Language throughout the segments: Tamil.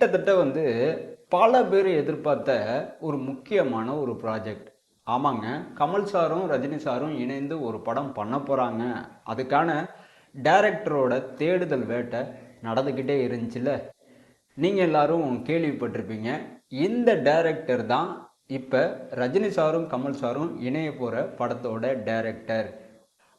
கிட்டத்தட்ட வந்து பல பேர் எதிர்பார்த்த ஒரு முக்கியமான ஒரு ப்ராஜெக்ட் ஆமாங்க கமல் சாரும் ரஜினி சாரும் இணைந்து ஒரு படம் பண்ண போகிறாங்க அதுக்கான டைரக்டரோட தேடுதல் வேட்டை நடந்துக்கிட்டே இருந்துச்சுல்ல. நீங்கள் எல்லாரும் கேள்விப்பட்டிருப்பீங்க இந்த டைரக்டர் தான் இப்போ ரஜினி சாரும் கமல் சாரும் இணைய போகிற படத்தோட டைரக்டர்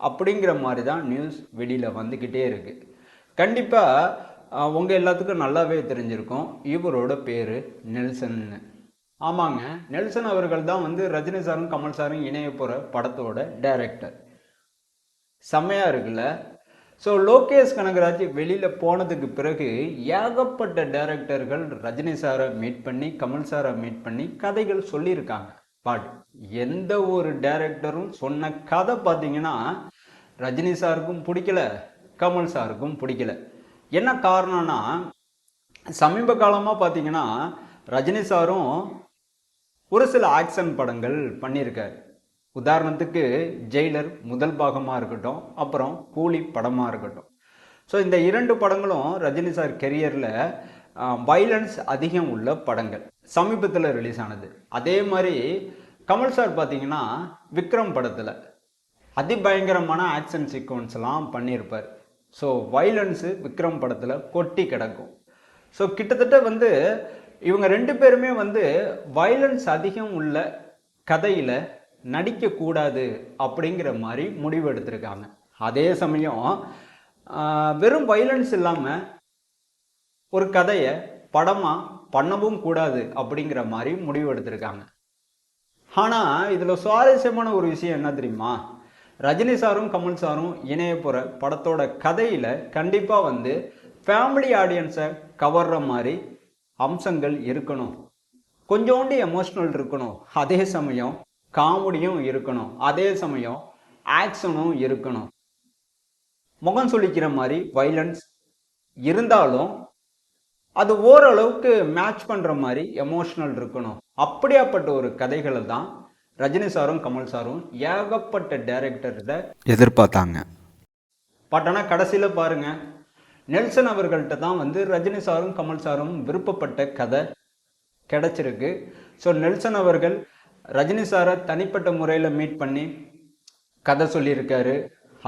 அப்படிங்கிற மாதிரி தான் நியூஸ் வெளியில் வந்துக்கிட்டே இருக்குது கண்டிப்பாக உங்கள் எல்லாத்துக்கும் நல்லாவே தெரிஞ்சிருக்கும். இவரோட பேர் நெல்சன்னு. ஆமாங்க. நெல்சன் அவர்கள் தான் வந்து ரஜினி சாரும் கமல் சாரும் இணைய போகிற படத்தோட டைரக்டர் செம்மையாக இருக்குல்ல? ஸோ லோகேஷ் கனகராஜ் வெளியில் போனதுக்கு பிறகு ஏகப்பட்ட டைரக்டர்கள் ரஜினி சாரை மீட் பண்ணி கமல் சாரை மீட் பண்ணி கதைகள் சொல்லியிருக்காங்க. பட் எந்த ஒரு டைரக்டரும் சொன்ன கதை பார்த்தீங்கன்னா ரஜினி சாருக்கும் பிடிக்கல கமல் சாருக்கும் பிடிக்கல. என்ன காரணம்னா சமீப காலமாக பார்த்தீங்கன்னா ரஜினி சாரும் ஒரு சில ஆக்ஷன் படங்கள் பண்ணியிருக்காரு. உதாரணத்துக்கு ஜெயிலர் முதல் பாகமாக இருக்கட்டும் அப்புறம் கூலி படமாக இருக்கட்டும். ஸோ இந்த இரண்டு படங்களும் ரஜினி சார் கெரியரில் வைலன்ஸ் அதிகம் உள்ள படங்கள். சமீபத்தில் ரிலீஸ் ஆனது. அதே மாதிரி கமல் சார் பார்த்தீங்கன்னா விக்ரம் படத்தில் அதிபயங்கரமான ஆக்ஷன் சீக்வன்ஸ்லாம் பண்ணியிருப்பார். ஸோ வைலன்ஸு விக்ரம் படத்தில் கொட்டி கிடக்கும். ஸோ கிட்டத்தட்ட வந்து இவங்க ரெண்டு பேருமே வந்து வைலன்ஸ் அதிகம் உள்ள கதையில் நடிக்கக்கூடாது அப்படிங்கிற மாதிரி முடிவு எடுத்திருக்காங்க. அதே சமயம் வெறும் வைலன்ஸ் இல்லாமல் ஒரு கதையை படமாக பண்ணவும் கூடாது அப்படிங்கிற மாதிரி முடிவு எடுத்திருக்காங்க. ஆனால் இதில் சுவாரஸ்யமான ஒரு விஷயம் என்ன தெரியுமா? ரஜினி சாரும் கமல் சாரும் இணைய போகிற படத்தோட கதையில் கண்டிப்பாக வந்து ஃபேமிலி ஆடியன்ஸை கவர்ற மாதிரி அம்சங்கள் இருக்கணும். கொஞ்சோண்டு எமோஷ்னல் இருக்கணும். அதே சமயம் காமெடியும் இருக்கணும். அதே சமயம் ஆக்ஷனும் இருக்கணும். முகம் சொல்லிக்கிற மாதிரி வைலன்ஸ் இருந்தாலும் அது ஓரளவுக்கு மேட்ச் பண்ணுற மாதிரி எமோஷ்னல் இருக்கணும். அப்படியாப்பட்ட ஒரு கதைகளை தான் ரஜினி சாரும் கமல் சாரும் ஏகப்பட்ட டைரக்டர்கிட்ட எதிர்பார்த்தாங்க. பட் ஆனால் கடைசியில் பாருங்க நெல்சன் அவர்கள்ட்ட தான் வந்து ரஜினி சாரும் கமல் சாரும் விருப்பப்பட்ட கதை கிடைச்சிருக்கு. ஸோ நெல்சன் அவர்கள் ரஜினி சாரை தனிப்பட்ட முறையில் மீட் பண்ணி கதை சொல்லியிருக்காரு.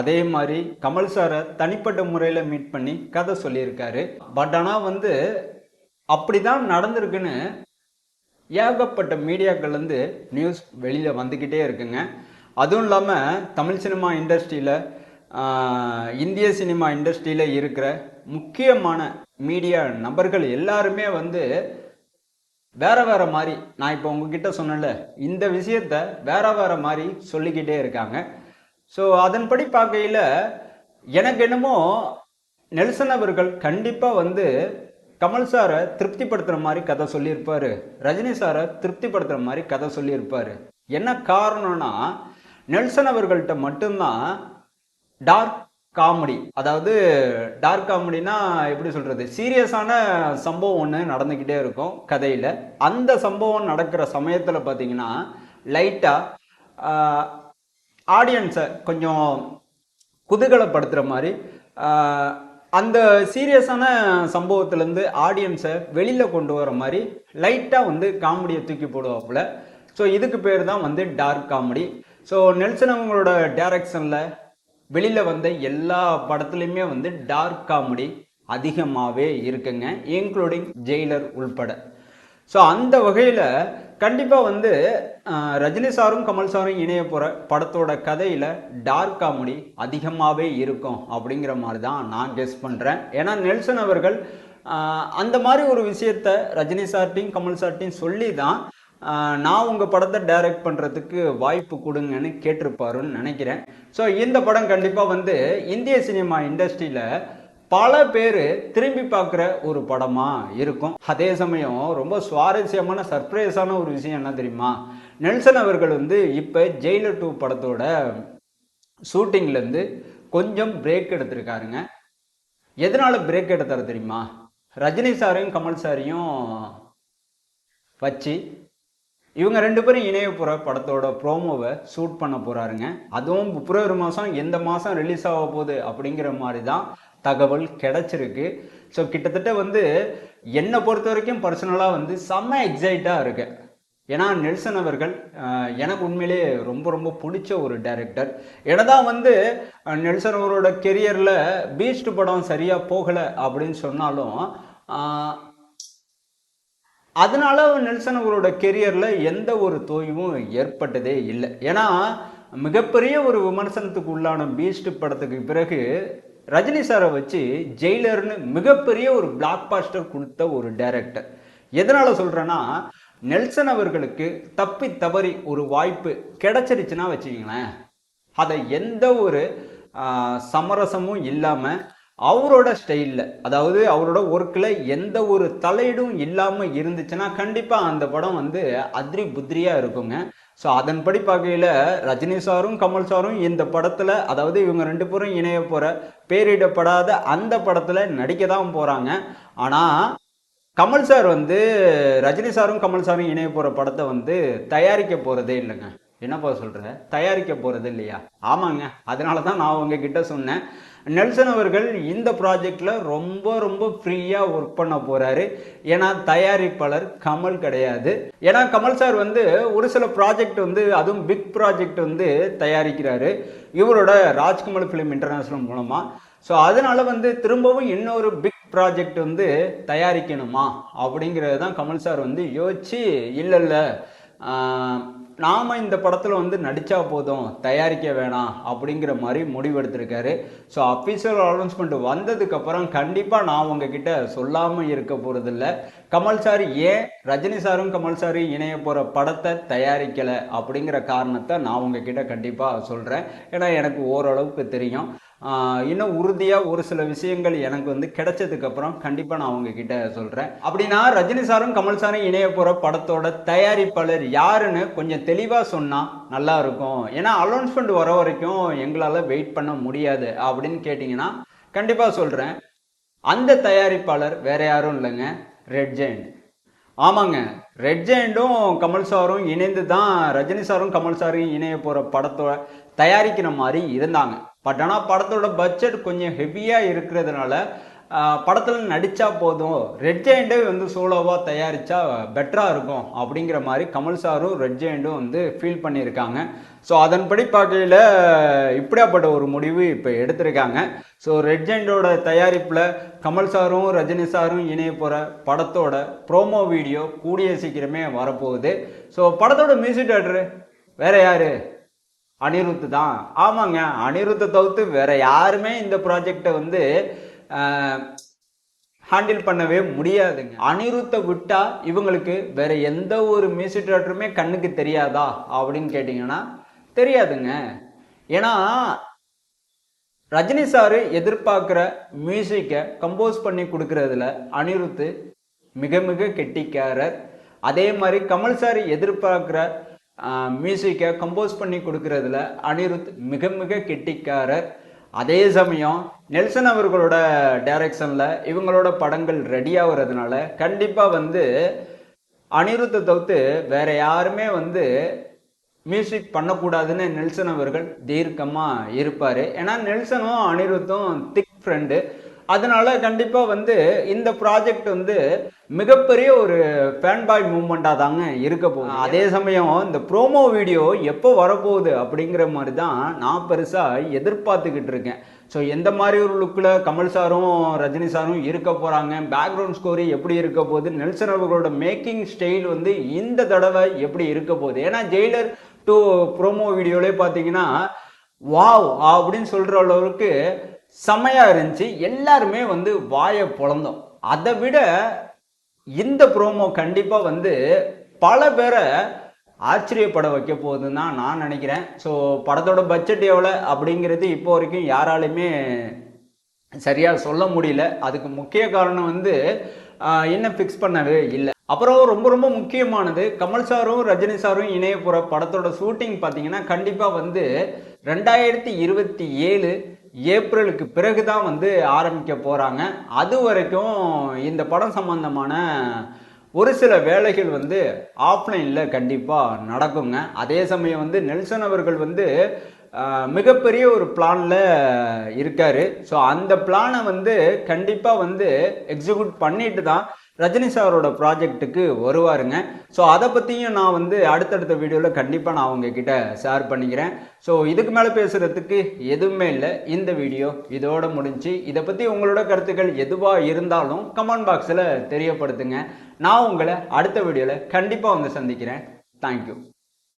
அதே மாதிரி கமல் சாரை தனிப்பட்ட முறையில் மீட் பண்ணி கதை சொல்லியிருக்காரு. பட் ஆனால் வந்து அப்படி தான் நடந்திருக்குன்னு ஏகப்பட்ட மீடியாக்கள்லேருந்து நியூஸ் வெளியில் வந்துக்கிட்டே இருக்குங்க. அதுவும் இல்லாமல் தமிழ் சினிமா இண்டஸ்ட்ரியில் இந்திய சினிமா இண்டஸ்ட்ரியில் இருக்கிற முக்கியமான மீடியா நபர்கள் எல்லாருமே வந்து வேற வேற மாதிரி நான் இப்போ உங்ககிட்ட சொன்னேன்ல இந்த விஷயத்த வேற வேற மாதிரி சொல்லிக்கிட்டே இருக்காங்க. ஸோ அதன்படி பார்க்கையில் எனக்கு என்னமோ நெல்சன் அவர்கள் கண்டிப்பாக வந்து கமல் சாரை திருப்திப்படுத்துகிற மாதிரி கதை சொல்லியிருப்பார். ரஜினி சாரை திருப்திப்படுத்துகிற மாதிரி கதை சொல்லியிருப்பார். என்ன காரணம்னா நெல்சன் அவர்கள்ட்ட மட்டும்தான் டார்க் காமெடி அதாவது டார்க் காமெடினா எப்படி சொல்கிறது சீரியஸான சம்பவம் ஒன்று நடந்துக்கிட்டே இருக்கும் கதையில். அந்த சம்பவம் நடக்கிற சமயத்தில் பார்த்தீங்கன்னா லைட்டாக ஆடியன்ஸை கொஞ்சம் குதூகலப்படுத்துகிற மாதிரி அந்த சீரியஸான சம்பவத்துலேருந்து ஆடியன்ஸை வெளியில் கொண்டு வர மாதிரி லைட்டாக வந்து காமெடியை தூக்கி போடுவாப்புல. ஸோ இதுக்கு பேர் தான் வந்து டார்க் காமெடி ஸோ நெல்சன் அவங்களோட டேரக்ஷனில் வெளியில் வந்த எல்லா படத்துலையுமே வந்து டார்க் காமெடி அதிகமாகவே இருக்குங்க இன்க்ளூடிங் ஜெயிலர் உள்பட. ஸோ அந்த வகையில் கண்டிப்பாக வந்து ரஜினி சாரும் கமல் சாரும் இணைய போகிற படத்தோட கதையில் டார்க் காமெடி அதிகமாகவே இருக்கும் அப்படிங்கிற மாதிரி தான் நான் கெஸ் பண்ணுறேன் ஏன்னா நெல்சன் அவர்கள் அந்த மாதிரி ஒரு விஷயத்த ரஜினி சார்ட்டையும் கமல் சார்ட்டையும் சொல்லி தான் நான் உங்கள் படத்தை டைரக்ட் பண்ணுறதுக்கு வாய்ப்பு கொடுங்கன்னு கேட்டிருப்பாருன்னு நினைக்கிறேன். ஸோ இந்த படம் கண்டிப்பாக வந்து இந்திய சினிமா இண்டஸ்ட்ரியில் பல பேர் திரும்பி பார்க்குற ஒரு படமாக இருக்கும். அதே சமயம் ரொம்ப சுவாரஸ்யமான சர்ப்ரைஸான ஒரு விஷயம் என்ன தெரியுமா? நெல்சன் அவர்கள் வந்து இப்போ ஜெயிலர் டூ படத்தோட ஷூட்டிங்லேருந்து கொஞ்சம் பிரேக் எடுத்திருக்காருங்க. எதனால் பிரேக் எடுத்தார் தெரியுமா? ரஜினி சாரையும் கமல் சாரையும் வச்சு இவங்க ரெண்டு பேரும் இணைய போகிற படத்தோட ப்ரோமோவை ஷூட் பண்ண போகிறாருங்க அதுவும் பிப்ரவரி மாதம் எந்த மாதம் ரிலீஸ் ஆக போகுது அப்படிங்கிற மாதிரி தான் தகவல் கிடச்சிருக்கு. ஸோ கிட்டத்தட்ட வந்து என்னை பொறுத்த வரைக்கும் பர்சனலாக வந்து செம்ம எக்ஸைட்டாக இருக்கேன். ஏன்னா நெல்சன் அவர்கள் எனக்கு உண்மையிலே ரொம்ப ரொம்ப பிடிச்ச ஒரு டைரக்டர் என்னதான் வந்து நெல்சன் அவரோட கெரியரில் பீஸ்ட் படம் சரியாக போகலை அப்படின்னு சொன்னாலும் அதனால நெல்சன் அவரோட கெரியரில் எந்த ஒரு தோய்வும் ஏற்பட்டதே இல்லை. ஏன்னா மிகப்பெரிய ஒரு விமர்சனத்துக்கு உள்ளான பீஸ்ட் படத்துக்கு பிறகு ரஜினி சாரை வச்சு ஜெயிலர்னு மிகப்பெரிய ஒரு பிளாக் பாஸ்டர் கொடுத்த ஒரு டைரக்டர் எதனால் சொல்கிறேன்னா நெல்சன் அவர்களுக்கு தப்பி தவறி ஒரு வாய்ப்பு கிடைச்சிருச்சுன்னா வச்சுக்கிங்களேன். அதை எந்த ஒரு சமரசமும் இல்லாமல் அவரோட ஸ்டைலில் அதாவது அவரோட ஒர்க்கில் எந்த ஒரு தலையீடும் இல்லாமல் இருந்துச்சுன்னா கண்டிப்பாக அந்த படம் வந்து அத்ரி புத்திரியாக இருக்குங்க. ஸோ அதன்படி பார்க்கையில் ரஜினி சாரும் கமல் சாரும் இந்த படத்தில் அதாவது இவங்க ரெண்டு பேரும் இணைய போகிற பேரிடப்படாத அந்த படத்தில் நடிக்க தான் போகிறாங்க ஆனால் கமல் சார் வந்து ரஜினி சாரும் கமல் சாரும் இணைய போகிற படத்தை வந்து தயாரிக்க போகிறதே இல்லைங்க. என்னப்பா சொல்கிற தயாரிக்க போகிறது இல்லையா? ஆமாங்க. அதனால தான் நான் உங்ககிட்ட சொன்னேன். நெல்சன் அவர்கள் இந்த ப்ராஜெக்டில் ரொம்ப ரொம்ப ஃப்ரீயாக ஒர்க் பண்ண போகிறாரு ஏன்னா தயாரிப்பாளர் கமல் கிடையாது. ஏன்னா கமல் சார் வந்து ஒரு சில ப்ராஜெக்ட் வந்து அதுவும் பிக் ப்ராஜெக்ட் வந்து தயாரிக்கிறாரு. இவரோட ராஜ்கமல் ஃபிலிம் இன்டர்நேஷனல் மூலமாக ஸோ அதனால் வந்து திரும்பவும் இன்னொரு பிக் ப்ராஜெக்ட் வந்து தயாரிக்கணுமா? அப்படிங்கிறது தான் கமல் சார் வந்து யோசிச்சு இல்லை இல்லை. நாம் இந்த படத்தில் வந்து நடித்தா போதும் தயாரிக்க வேணாம் அப்படிங்கிற மாதிரி முடிவெடுத்திருக்காரு. ஸோ அஃபீஷியல் அனௌன்ஸ்மெண்ட் வந்ததுக்கப்புறம் கண்டிப்பாக நான் உங்ககிட்ட சொல்லாமல் இருக்க போகிறதில்ல கமல் சார் ஏன் ரஜினி சாரும் கமல் சாரும் இணைய போகிற படத்தை தயாரிக்கலை அப்படிங்கிற காரணத்தை நான் உங்ககிட்ட கண்டிப்பாக சொல்கிறேன் ஏன்னா எனக்கு ஓரளவுக்கு தெரியும். இன்னும் உறுதியாக ஒரு சில விஷயங்கள் எனக்கு வந்து கிடைச்சதுக்கு அப்புறம் கண்டிப்பாக நான் உங்ககிட்ட சொல்கிறேன் அப்படின்னா ரஜினி சாரும் கமல் சாரும் இணைய போகிற படத்தோட தயாரிப்பாளர் யாருன்னு கொஞ்சம் தெளிவாக சொன்னால் நல்லா இருக்கும். ஏன்னா அனௌன்ஸ்மெண்ட் வர வரைக்கும் எங்களால் வெயிட் பண்ண முடியாது அப்படின்னு கேட்டிங்கன்னா கண்டிப்பாக சொல்கிறேன் அந்த தயாரிப்பாளர் வேற யாரும் இல்லைங்க ரெட் ஜெயண்ட் ஆமாங்க ரெட் ஜெயண்டும் கமல் சாரும் இணைந்து தான் ரஜினி சாரும் கமல் சாரும் இணைய போகிற படத்தோட தயாரிக்கிற மாதிரி இருந்தாங்க. பட் ஆனால் படத்தோட பட்ஜெட் கொஞ்சம் ஹெவியாக இருக்கிறதுனால படத்தில் நடித்தா போதும். ரெட் ஜெயண்டே வந்து சோலோவாக தயாரித்தா பெட்டராக இருக்கும் அப்படிங்கிற மாதிரி கமல் சாரும் ரெட் ஜெயண்டும் வந்து ஃபீல் பண்ணியிருக்காங்க. ஸோ அதன்படி பார்க்கையில் இப்படியாப்பட்ட ஒரு முடிவு இப்போ எடுத்திருக்காங்க. ஸோ ரெட் ஜெயண்டோட தயாரிப்பில் கமல் சாரும் ரஜினி சாரும் இணைய போகிற படத்தோட ப்ரோமோ வீடியோ கூடிய சீக்கிரமே வரப்போகுது. ஸோ படத்தோட மியூசிக் டேரக்டர் வேற யாரு? அனிருத்து தான். ஆமாங்க அனிருத்தை தவிர்த்து வேற யாருமே இந்த ப்ராஜெக்டை வந்து ஹேண்டில் பண்ணவே முடியாதுங்க. அனிருத்தை விட்டா இவங்களுக்கு வேற எந்த ஒரு மியூசிக் டேரக்டருமே கண்ணுக்கு தெரியாதா அப்படின்னு கேட்டிங்கன்னா தெரியாதுங்க. ஏன்னா ரஜினி சாரு எதிர்பார்க்குற மியூசிக்கை கம்போஸ் பண்ணி கொடுக்கறதுல அனிருத்து மிக மிக கெட்டிக்காரர். அதே மாதிரி கமல் சார் எதிர்பார்க்குற மியூசிக்கை கம்போஸ் பண்ணி கொடுக்கறதுல அனிருத் மிக மிக கெட்டிக்காரர். அதே சமயம் நெல்சன் அவர்களோட டைரக்ஷனில் இவங்களோட படங்கள் ரெடி ஆகுறதுனால கண்டிப்பாக வந்து அனிருத்தை தவிர்த்து வேற யாருமே வந்து மியூசிக் பண்ணக்கூடாதுன்னு நெல்சன் அவர்கள் தீர்க்கமாக இருப்பார். ஏன்னா நெல்சனும் அனிருத்தும் திக் ஃப்ரெண்டு அதனால கண்டிப்பாக வந்து இந்த ப்ராஜெக்ட் வந்து மிகப்பெரிய ஒரு ஃபேன்பாய் மூமெண்ட்டாக தாங்க இருக்க போகுது. அதே சமயம் இந்த ப்ரோமோ வீடியோ எப்போ வரப்போகுது அப்படிங்கிற மாதிரி தான் நான் பெருசாக எதிர்பார்த்துக்கிட்டு இருக்கேன். ஸோ எந்த மாதிரி ஒரு லுக்கில் கமல் சாரும் ரஜினி சாரும் இருக்க போகிறாங்க பேக்ரவுண்ட் ஸ்கோரி எப்படி இருக்க போகுது? நெல்சன் அவர்களோட மேக்கிங் ஸ்டைல் வந்து இந்த தடவை எப்படி இருக்க போகுது? ஏன்னா ஜெயிலர் டூ ப்ரோமோ வீடியோலே பார்த்தீங்கன்னா வாவ் அப்படின்னு சொல்கிற அளவுக்கு செம்மையாக இருந்துச்சு. எல்லாருமே வந்து வாயை பொழந்தோம். அதை விட இந்த ப்ரோமோ கண்டிப்பாக வந்து பல பேரை ஆச்சரியப்பட வைக்க போகுதுன்னு தான் நான் நினைக்கிறேன். ஸோ படத்தோட பட்ஜெட் எவ்வளோ அப்படிங்கிறது இப்போ வரைக்கும் யாராலையுமே சரியாக சொல்ல முடியல. அதுக்கு முக்கிய காரணம் வந்து என்ன இன்னும் ஃபிக்ஸ் பண்ணவே இல்லை. அப்புறம் ரொம்ப ரொம்ப முக்கியமானது கமல் சாரும் ரஜினி சாரும் இணைய போகிற படத்தோட ஷூட்டிங் பார்த்தீங்கன்னா கண்டிப்பாக வந்து ரெண்டாயிரத்தி இருபத்தி ஏழு ஏப்ரலுக்கு பிறகு தான் வந்து ஆரம்பிக்க போகிறாங்க அது வரைக்கும் இந்த படம் சம்பந்தமான ஒரு சில வேலைகள் வந்து ஆஃப்லைனில் கண்டிப்பாக நடக்குங்க. அதே சமயம் வந்து நெல்சன் அவர்கள் வந்து மிகப்பெரிய ஒரு பிளானில் இருக்கார். ஸோ அந்த பிளானை வந்து கண்டிப்பாக வந்து எக்ஸிக்யூட் பண்ணிட்டு தான் ரஜினி சாரோட ப்ராஜெக்ட்டுக்கு வருவாருங்க. ஸோ அதை பற்றியும் நான் வந்து அடுத்தடுத்த வீடியோவில் கண்டிப்பாக நான் உங்ககிட்ட ஷேர் பண்ணிக்கிறேன். ஸோ இதுக்கு மேலே பேசுகிறதுக்கு எதுவுமே இல்லை. இந்த வீடியோ இதோட முடிஞ்சு இதை பற்றி உங்களோட கருத்துக்கள் எதுவாக இருந்தாலும் கமெண்ட் பாக்ஸில் தெரியப்படுத்துங்க. நான் உங்களை அடுத்த வீடியோவில் கண்டிப்பாக வந்து சந்திக்கிறேன். தேங்க்யூ